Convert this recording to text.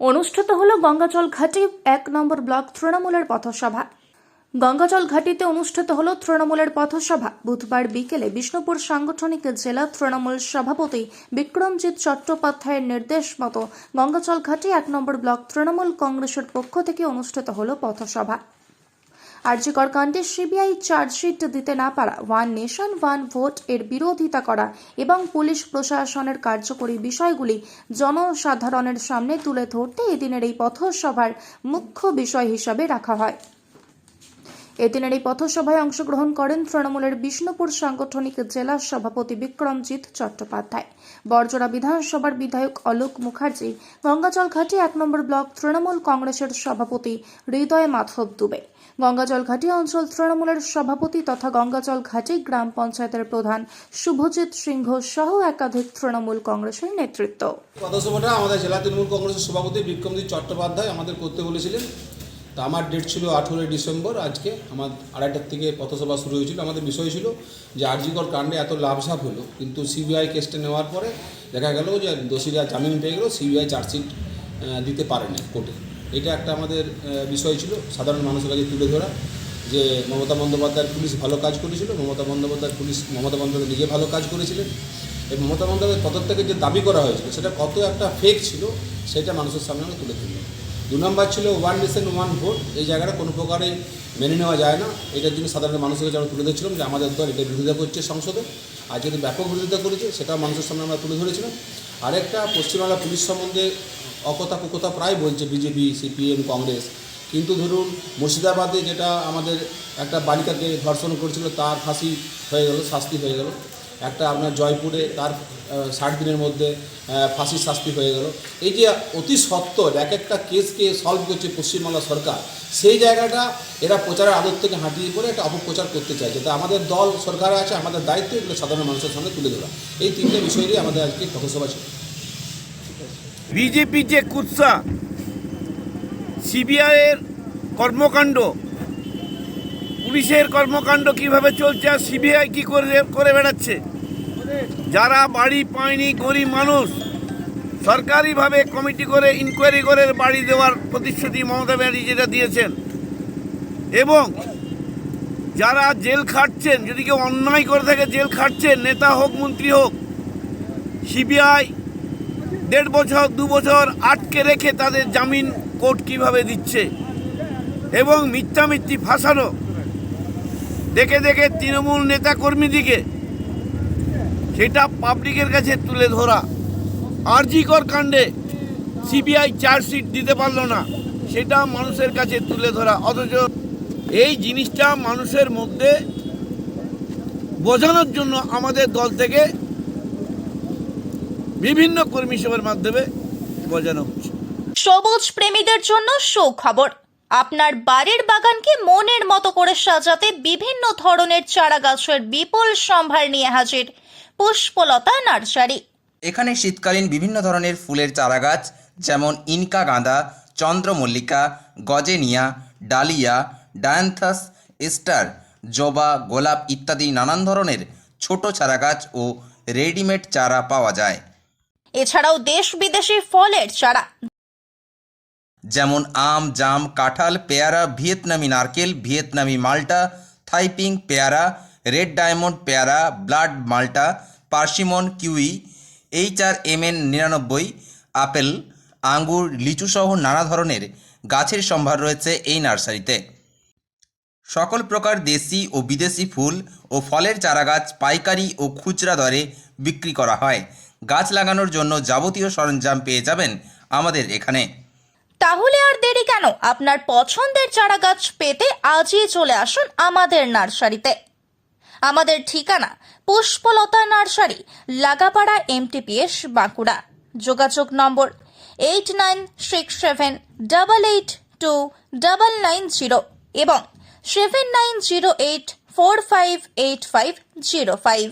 অনুষ্ঠিত হল গঙ্গাজল ঘাটি এক নম্বর ব্লক তৃণমূলের পথসভা। গঙ্গাজল ঘাটিতে অনুষ্ঠিত হল তৃণমূলের পথসভা। বুধবার বিকেলে বিষ্ণুপুর সাংগঠনিক জেলা তৃণমূল সভাপতি বিক্রমজিৎ চট্টোপাধ্যায়ের নির্দেশ মতো গঙ্গাজল ঘাটি এক নম্বর ব্লক তৃণমূল কংগ্রেসের পক্ষ থেকে অনুষ্ঠিত হল পথসভা। আরজিকর কাণ্ডে সিবিআই চার্জশিট দিতে না পারা, ওয়ান নেশন, ওয়ান ভোট এর বিরোধিতা করা এবং পুলিশ প্রশাসনের কার্যকরী বিষয়গুলি জনসাধারণের সামনে তুলে ধরতে এদিনের এই পথসভার মুখ্য বিষয় হিসাবে রাখা হয়। এদিনের এই পথসভায় অংশগ্রহণ করেন তৃণমূলের বিষ্ণুপুর সাংগঠনিক জেলা সভাপতি বিক্রমজিৎ চট্টোপাধ্যায়। বরজোড়া বিধানসভার বিধায়ক অলোক মুখার্জি গঙ্গাজল ঘাটি এক নম্বর ব্লক তৃণমূল কংগ্রেসের সভাপতি হৃদয় মাধব দুবে। গঙ্গাজল ঘাটি অঞ্চল তৃণমূলের সভাপতি তথা গঙ্গাজল ঘাটি গ্রাম পঞ্চায়েতের প্রধান শুভজিৎ সিংহ সহ একাধিক তৃণমূল কংগ্রেসের নেতৃত্ব। পথসভাটা আমাদের জেলা তৃণমূল কংগ্রেসের সভাপতি বিক্রমজিৎ চট্টোপাধ্যায় আমাদের করতে বলেছিলেন। তা আমার ডেট ছিল আঠেরোই ডিসেম্বর, আজকে আমার আড়াইটার থেকে পথসভা শুরু হয়েছিল। আমাদের বিষয় ছিল যে আরজিকর কাণ্ডে এত লাভঝাপ হলো, কিন্তু সিবিআই কেসটা নেওয়ার পরে দেখা গেল যে দোষীরা জামিন পেয়ে গেল সিবিআই চার্জশিট দিতে পারেনি কোর্টে এটা একটা আমাদের বিষয় ছিল। সাধারণ মানুষের কাছে তুলে ধরা যে মমতা বন্দ্যোপাধ্যায়ের পুলিশ ভালো কাজ করেছিল, মমতা বন্দ্যোপাধ্যায়ের পুলিশ, মমতা বন্দ্যোপাধ্যায় নিজে ভালো কাজ করেছিলেন। এই মমতা বন্দ্যোপাধ্যায় পদত্যাগের যে দাবি করা হয়েছিল, সেটা কত একটা ফেক ছিল, সেটা মানুষের সামনে আমরা তুলে ধরলাম। দু নম্বর ছিল ওয়ান নেশন ওয়ান ভোট এই জায়গাটা কোনো প্রকারে মেনে নেওয়া যায় না। এটার জন্য সাধারণ মানুষের কাছে আমরা তুলে ধরেছিলাম যে আমাদের দল এটা বিরোধিতা করছে সংসদে। আর যদি ব্যাপক বিরোধিতা করেছে, সেটাও মানুষের সামনে আমরা তুলে ধরেছিলাম। আরেকটা, পশ্চিমবাংলা পুলিশ সম্বন্ধে অকথা কুকথা প্রায় বলছে বিজেপি, সিপিএম, কংগ্রেস। কিন্তু ধরুন, মুর্শিদাবাদে যেটা আমাদের একটা বালিকাকে ধর্ষণ করেছিল, তার ফাঁসি হয়ে গেল, শাস্তি হয়ে গেল। একটা আপনার জয়পুরে তার ষাট দিনের মধ্যে ফাঁসির শাস্তি হয়ে গেল। এই যে অতি সত্তর, এক একটা কেসকে সলভ করছে পশ্চিমবাংলা সরকার, সেই জায়গাটা এরা প্রচারের আদর থেকে হাঁটিয়ে পড়ে একটা অপপ্রচার করতে চাইছে তা আমাদের দল, সরকারে আছে, আমাদের দায়িত্ব এগুলো সাধারণ মানুষের সামনে তুলে ধরা। এই তিনটে বিষয় নিয়ে আমাদের আজকে পথসভা ছিল। বিজেপি যে কুৎসা, সিবিআইয়ের কর্মকাণ্ড পুলিশের কর্মকাণ্ড কীভাবে চলছে আর সিবিআই কি করে করে বেড়াচ্ছে? যারা বাড়ি পায়নি গরিব মানুষ, সরকারিভাবে কমিটি করে ইনকোয়ারি করে বাড়ি দেওয়ার প্রতিশ্রুতি মমতা ব্যানার্জি যেটা দিয়েছেন। এবং যারা জেল খাটছেন, যদি কেউ অন্যায় করে থাকে, জেল খাটছেন, নেতা হোক, মন্ত্রী হোক, সিবিআই দেড় বছর, দু বছর আটকে রেখে তাদের জামিন কোর্ট কীভাবে দিচ্ছে? এবং মিথ্যা মিথ্যি ফাঁসানো দেখে দেখে তৃণমূল নেতা কর্মীদিকে সেটা পাবলিকের কাছে তুলে ধরা। আরজিকর কাণ্ডে সিবিআই চার্জশিট দিতে পারল না, সেটা মানুষের কাছে তুলে ধরা। অথচ এই জিনিসটা মানুষের মধ্যে বোঝানোর জন্য আমাদের দল থেকে বিভিন্ন কর্মী সভার মাধ্যমে বোঝানো হচ্ছে। সবুজ প্রেমীদের জন্য সুখবর আপনার বাড়ির বাগানকে মনের মতো করে সাজাতে বিভিন্ন ধরনের চারা গাছের বিপুল সম্ভার নিয়ে হাজির পুষ্পলতা নার্সারি। এখানে শীতকালীন বিভিন্ন ধরনের ফুলের চারাগাছ যেমন ইনকা গাঁদা চন্দ্রমল্লিকা গজেনিয়া ডালিয়া ডায়ান্থাস স্টার জবা গোলাপ ইত্যাদি নানান ধরনের ছোট চারাগাছ ও রেডিমেড চারা পাওয়া যায়। এছাড়াও দেশ বিদেশি ফলের চারা। যেমন আম, জাম, কাঁঠাল, পেয়ারা, ভিয়েতনামি নারকেল, ভিয়েতনামি মাল্টা, থাইপিং পেয়ারা, রেড ডায়মন্ড পেয়ারা, ব্লাড মাল্টা, persimmon, kiwi, H R M N নিরানব্বই, আপেল, আঙ্গুর, লিচুসহ নানা ধরনের গাছের সম্ভার রয়েছে এই নার্সারিতে। সকল প্রকার দেশি ও বিদেশি ফুল ও ফলের চারাগাছ, পাইকারি ও খুচরা দরে বিক্রি করা হয়। গাছ লাগানোর জন্য যাবতীয় সরঞ্জাম পেয়ে যাবেন আমাদের এখানে। তাহলে আর দেরি কেন? আপনার পছন্দের চারা গাছ পেতে আজই চলে আসুন আমাদের নার্সারিতে। আমাদের ঠিকানা পুষ্পলতা নার্সারি, লাগাপাড়া এমটিপিএস, বাঁকুড়া। যোগাযোগ নম্বর eight nine six seven double eight two double nine zero এবং seven nine zero eight four five eight five zero five.